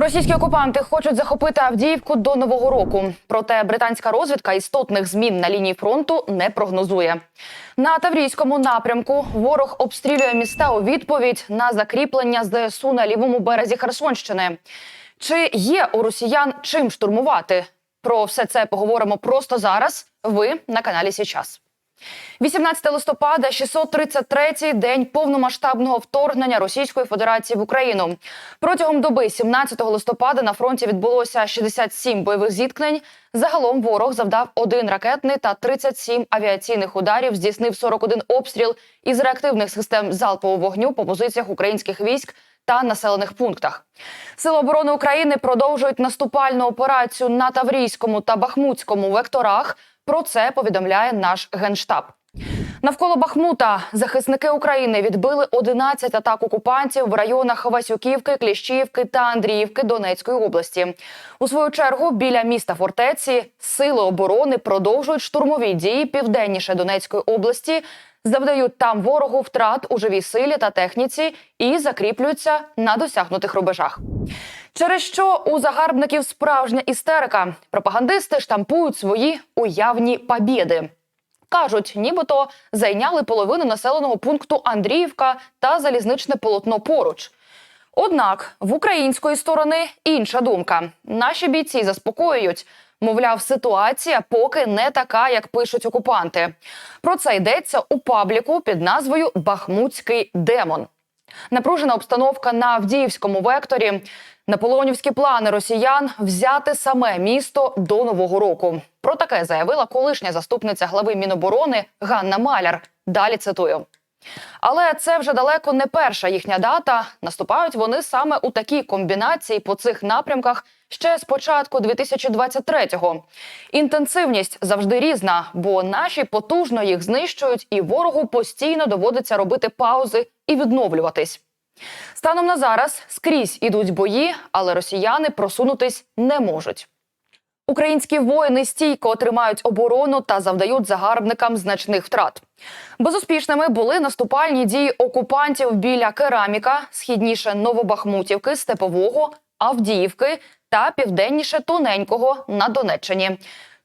Російські окупанти хочуть захопити Авдіївку до нового року. Проте британська розвідка істотних змін на лінії фронту не прогнозує. На Таврійському напрямку ворог обстрілює міста у відповідь на закріплення ЗСУ на лівому березі Херсонщини. Чи є у росіян чим штурмувати? Про все це поговоримо просто зараз. Ви на каналі Січас. 18 листопада, 633-й день повномасштабного вторгнення Російської Федерації в Україну. Протягом доби 17 листопада на фронті відбулося 67 бойових зіткнень. Загалом ворог завдав один ракетний та 37 авіаційних ударів, здійснив 41 обстріл із реактивних систем залпового вогню по позиціях українських військ та населених пунктах. Сили оборони України продовжують наступальну операцію на Таврійському та Бахмутському векторах. Про це повідомляє наш генштаб. Навколо Бахмута захисники України відбили 11 атак окупантів в районах Васюківки, Кліщівки та Андріївки Донецької області. У свою чергу біля міста фортеці сили оборони продовжують штурмові дії південніше Донецької області, завдають там ворогу втрат у живій силі та техніці і закріплюються на досягнутих рубежах. Через що у загарбників справжня істерика. Пропагандисти штампують свої уявні побєди. Кажуть, нібито зайняли половину населеного пункту Андріївка та залізничне полотно поруч. Однак в української сторони інша думка. Наші бійці заспокоюють. Мовляв, ситуація поки не така, як пишуть окупанти. Про це йдеться у пабліку під назвою Бахмутський демон. Напружена обстановка на Авдіївському векторі. Наполеонівські плани росіян взяти саме місто до нового року. Про таке заявила колишня заступниця глави Міноборони Ганна Маляр. Далі цитую. Але це вже далеко не перша їхня дата. Наступають вони саме у такій комбінації по цих напрямках ще з початку 2023-го. Інтенсивність завжди різна, бо наші потужно їх знищують, і ворогу постійно доводиться робити паузи і відновлюватись. Станом на зараз скрізь ідуть бої, але росіяни просунутись не можуть. Українські воїни стійко тримають оборону та завдають загарбникам значних втрат. Безуспішними були наступальні дії окупантів біля кераміка, східніше Новобахмутівки, Степового, Авдіївки та південніше Тоненького на Донеччині.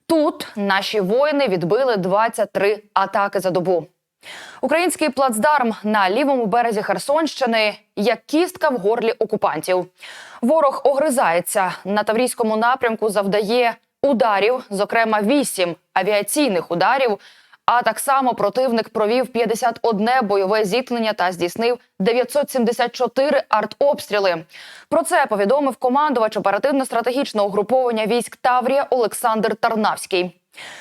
Тут наші воїни відбили 23 атаки за добу. Український плацдарм на лівому березі Херсонщини як кістка в горлі окупантів. Ворог огризається на Таврійському напрямку, завдає ударів, зокрема вісім авіаційних ударів. А так само противник провів 51 бойове зіткнення та здійснив 974 артобстріли. Про це повідомив командувач оперативно-стратегічного угруповання військ Таврія Олександр Тарнавський.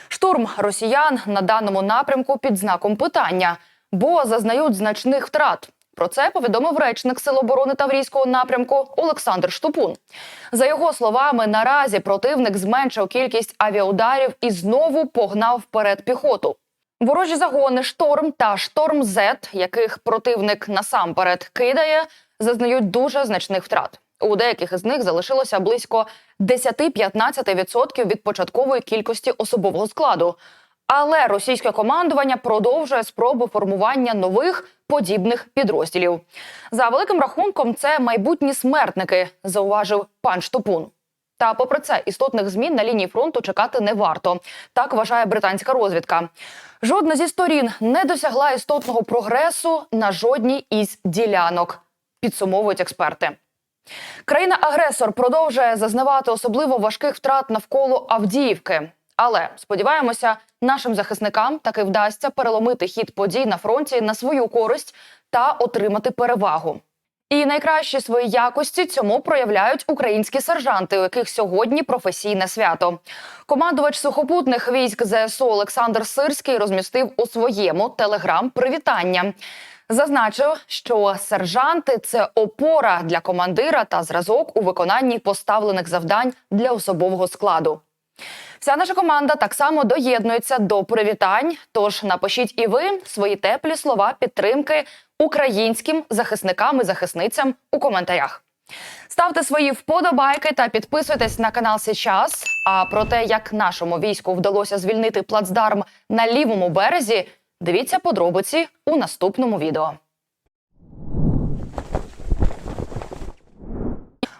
Штурм росіян на даному напрямку під знаком питання, бо зазнають значних втрат. Про це повідомив речник Сил оборони Таврійського напрямку Олександр Штупун. За його словами, наразі противник зменшив кількість авіаударів і знову погнав вперед піхоту. Ворожі загони шторм та шторм З, яких противник насамперед кидає, зазнають дуже значних втрат. У деяких із них залишилося близько 10-15% від початкової кількості особового складу. Але російське командування продовжує спроби формування нових подібних підрозділів. За великим рахунком, це майбутні смертники, зауважив пан Штопун. Та, попри це, істотних змін на лінії фронту чекати не варто. Так вважає британська розвідка. Жодна зі сторін не досягла істотного прогресу на жодній із ділянок. Підсумовують експерти. Країна-агресор продовжує зазнавати особливо важких втрат навколо Авдіївки. Але сподіваємося, нашим захисникам таки вдасться переломити хід подій на фронті на свою користь та отримати перевагу. І найкращі свої якості цьому проявляють українські сержанти, у яких сьогодні професійне свято. Командувач сухопутних військ ЗСУ Олександр Сирський розмістив у своєму телеграм привітання. Зазначив, що сержанти це опора для командира та зразок у виконанні поставлених завдань для особового складу. Вся наша команда так само доєднується до привітань. Тож напишіть і ви свої теплі слова підтримки українським захисникам і захисницям у коментарях. Ставте свої вподобайки та підписуйтесь на канал Сейчас. А про те, як нашому війську вдалося звільнити плацдарм на лівому березі, дивіться подробиці у наступному відео.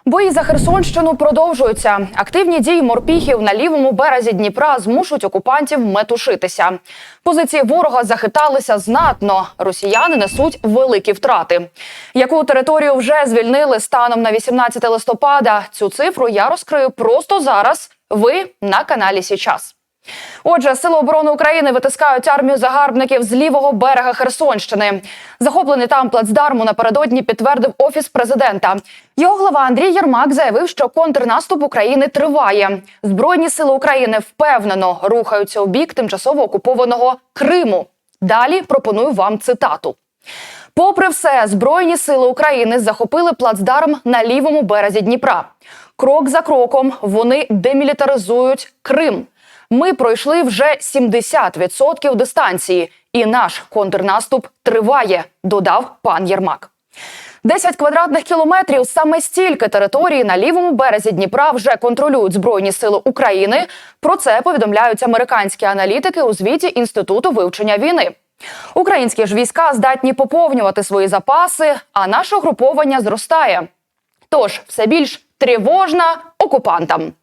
Бої за Херсонщину продовжуються. Активні дії морпіхів на лівому березі Дніпра змушують окупантів метушитися. Позиції ворога захиталися знатно. Росіяни несуть великі втрати. Яку територію вже звільнили станом на 18 листопада? Цю цифру я розкрию просто зараз. Ви на каналі Січас. Отже, Сили оборони України витискають армію загарбників з лівого берега Херсонщини. Захоплений там плацдарму напередодні підтвердив офіс президента. Його глава Андрій Єрмак заявив, що контрнаступ України триває. Збройні сили України впевнено рухаються у бік тимчасово окупованого Криму. Далі пропоную вам цитату. Попри все, збройні сили України захопили плацдарм на лівому березі Дніпра. Крок за кроком вони демілітаризують Крим. Ми пройшли вже 70% дистанції, і наш контрнаступ триває, додав пан Єрмак. 10 квадратних кілометрів саме стільки території на лівому березі Дніпра вже контролюють збройні сили України. Про це повідомляють американські аналітики у звіті інституту вивчення війни. Українські ж війська здатні поповнювати свої запаси, а наше угруповання зростає. Тож все більш тривожна окупантам.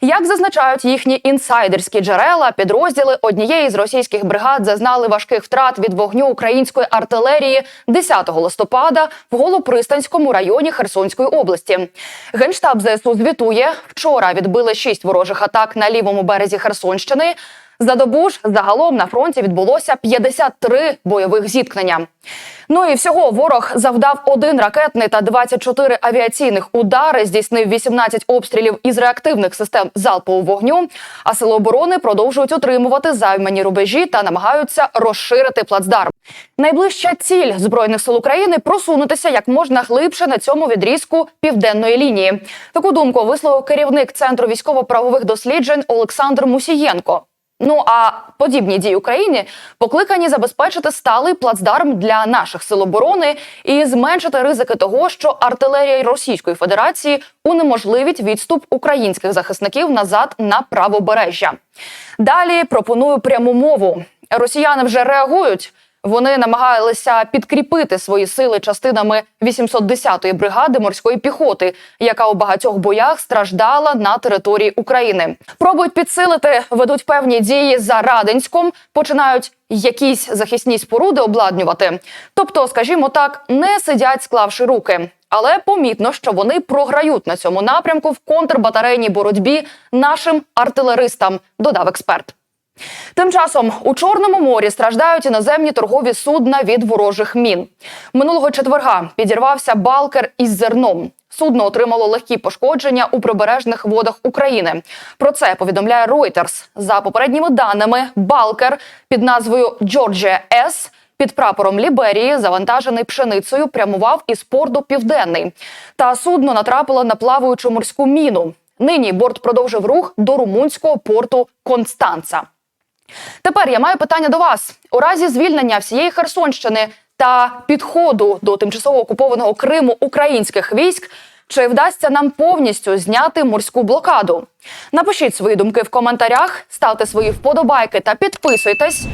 Як зазначають їхні інсайдерські джерела, підрозділи однієї з російських бригад зазнали важких втрат від вогню української артилерії 10 листопада в Голопристанському районі Херсонської області. Генштаб ЗСУ звітує, вчора відбили шість ворожих атак на лівому березі Херсонщини. За добу ж загалом на фронті відбулося 53 бойових зіткнення. Ну і всього ворог завдав один ракетний та 24 авіаційних удари, здійснив 18 обстрілів із реактивних систем залпового вогню. А сили оборони продовжують утримувати займані рубежі та намагаються розширити плацдарм. Найближча ціль збройних сил України просунутися як можна глибше на цьому відрізку південної лінії. Таку думку висловив керівник центру військово-правових досліджень Олександр Мусієнко. Ну а подібні дії України покликані забезпечити сталий плацдарм для наших сил оборони і зменшити ризики того, що артилерія Російської Федерації унеможливить відступ українських захисників назад на правобережжя. Далі пропоную пряму мову. Росіяни вже реагують. Вони намагалися підкріпити свої сили частинами 810-ї бригади морської піхоти, яка у багатьох боях страждала на території України. Пробують підсилити, ведуть певні дії за Радинськом, починають якісь захисні споруди обладнювати. Тобто, скажімо так, не сидять, склавши руки. Але помітно, що вони програють на цьому напрямку в контрбатарейній боротьбі нашим артилеристам, додав експерт. Тим часом у Чорному морі страждають іноземні торгові судна від ворожих мін. Минулого четверга підірвався балкер із зерном. Судно отримало легкі пошкодження у прибережних водах України. Про це повідомляє Reuters. За попередніми даними, балкер під назвою Джорджія С. Під прапором Ліберії, завантажений пшеницею, прямував із порту Південний. Та судно натрапило на плаваючу морську міну. Нині борт продовжив рух до румунського порту Констанца. Тепер я маю питання до вас. У разі звільнення всієї Херсонщини та підходу до тимчасово окупованого Криму українських військ. Чи вдасться нам повністю зняти морську блокаду? Напишіть свої думки в коментарях, ставте свої вподобайки та підписуйтесь.